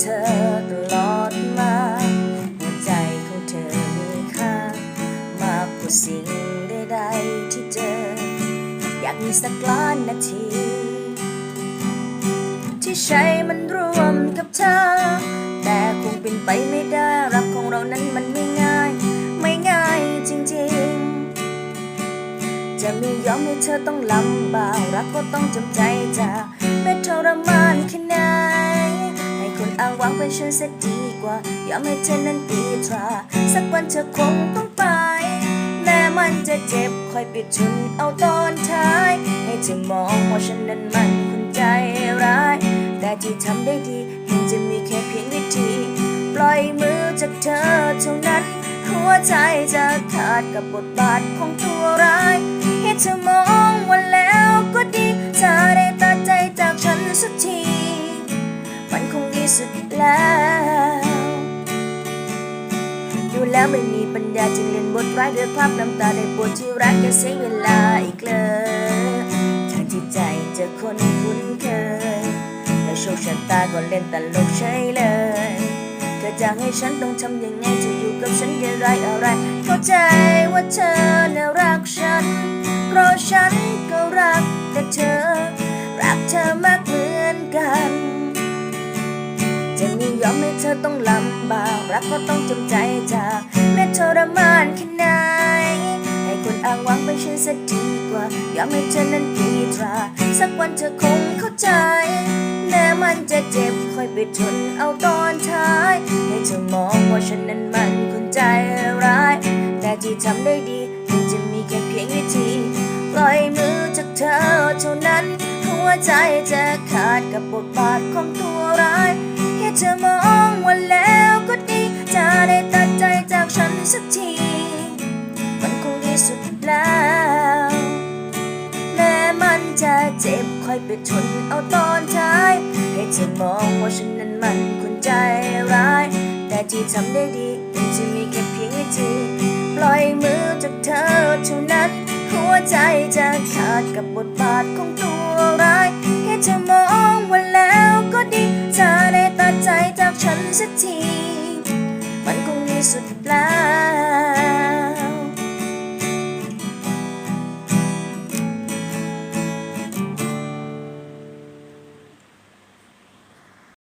เธอตลอดมา หัวใจของเธอมีค่ามากกว่าสิ่งใดๆที่เจอ อยากมีสักล้านนาที ที่ใช้มันร่วมกับเธอ แต่คงเป็นไปไม่ได้รักของเรานั้นมันไม่ง่าย ไม่ง่ายจริงๆ จะไม่ยอมให้เธอต้องลำบากรักก็ต้องจำใจจาแม้ทรมานแค่ไหนให้คน อ้างว้างเป็นฉันเสียดีกว่า ยอมให้เธอนั้นตีตรา สักวันเธอคงต้องไป แม้มันจะเจ็บคอยปิดชุนเอาตอนท้าย ให้เธอมองว่าฉันนั้นมันคนใจร้าย แต่ที่ทำได้ดีเห็นจะมีแค่เพียงวิธี ปล่อยมือจากเธอเท่านั้น หัวใจจะขาดกับบทบาทของตัวร้าย ให้เธอมองว่า แล้วไม่มีปัญญาจึงเล่นบทร้ายด้วยภาพน้ำตาในบทที่รักจะเสียเวลาอีกเลยทางที่ใจจอคนคุ้นเคยและโชคชะตาก็เล่นตลกเฉยเลยเธอจะให้ฉันต้องทำยังไงจะอยู่กับฉันได้ไรอะไรเข้าใจว่าเธอน่ะรักฉันเพราะฉันก็รักแต่เธอ รักเธอมากเหมือนกันจะไม่ยอมให้เธอต้องลำบากรักก็ต้องจำใจจาก ซะดีกว่า อยอมให้เธอนั้นตีตรา สักวันเธอคงเข้าใจ แม้มันจะเจ็บคอยไปทนเอาตอนท้าย ให้เธอมองว่าฉันนั้นมันคนใจร้าย แต่ที่ทำได้ดีมันจะมีแค่เพียงวิธีปล่อยมือจากเธอเท่านั้น หัวใจจะขาดกับบทบาทของตัวร้ายแค่เธอมองว่าแล้วก็ดี จะได้ตัดใจจากฉันสักที มันคงดีสุด เจ็บค่อยไปทนเอาตอนท้าย ให้เธอมองว่าฉันนั้นมันคนใจร้าย แต่ที่ทำได้ดีมันจะมีแค่เพียงวิธีปล่อยมือจากเธอเท่านั้น หัวใจจะขาดกับบทบาทของตัวร้ายแค่เธอมองวันแล้วก็ดีเธอได้ตัดใจจากฉันสักที มันคงมีสุดแล้ว